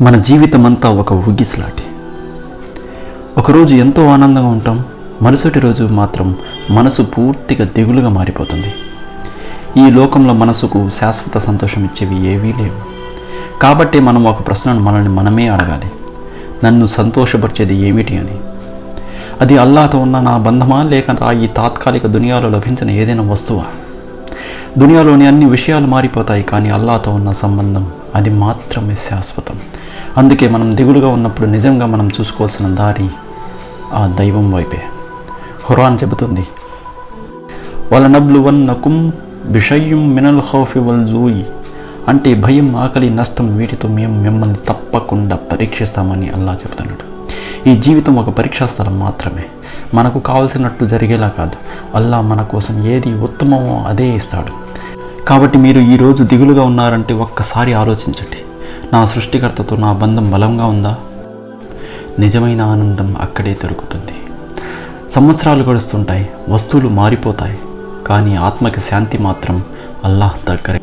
మన జీవితం అంతా ఒక ఊగిసలాటి. ఒకరోజు ఎంతో ఆనందంగా ఉంటాం మరుసటి రోజు మాత్రం మనసు పూర్తిగా దిగులుగా మారిపోతుంది. ఈ లోకంలో మనసుకు శాశ్వత సంతోషం ఇచ్చేవి ఏవీ లేవు. కాబట్టి మనం ఒక ప్రశ్నను మనల్ని మనమే అడగాలి. నన్ను సంతోషపరిచేది ఏమిటి అని. అది అల్లాతో ఉన్న నా బంధమా లేక ఈ తాత్కాలిక దునియాలో లభించిన ఏదైనా వస్తువా? దునియాలోని అన్ని విషయాలు మారిపోతాయి కానీ అల్లాతో ఉన్న సంబంధం అది మాత్రమే శాశ్వతం. అందుకే మనం దిగులుగా ఉన్నప్పుడు నిజంగా మనం చూసుకోవాల్సిన దారి ఆ దైవం వైపే. హురాన్ చెబుతుంది వలనబ్లువన్నకుం బిషయ్యం మినల్ హోఫి వల్ జూయి. అంటే భయం ఆకలి నష్టం వీటితో మేము మిమ్మల్ని తప్పకుండా పరీక్షిస్తామని అల్లా చెబుతున్నాడు. ఈ జీవితం ఒక పరీక్షా స్థలం మాత్రమే. మనకు కావలసినట్టు జరిగేలా కాదు. అల్లా మన కోసం ఏది ఉత్తమమో అదే ఇస్తాడు. కాబట్టి మీరు ఈరోజు దిగులుగా ఉన్నారంటే ఒక్కసారి ఆలోచించండి. నా సృష్టికర్తతో నా బంధం బలంగా ఉందా? నిజమైన ఆనందం అక్కడే దొరుకుతుంది. సంవత్సరాలు గడుస్తుంటాయి వస్తువులు మారిపోతాయి కానీ ఆత్మకి శాంతి మాత్రం అల్లాహ్ దగ్గరే.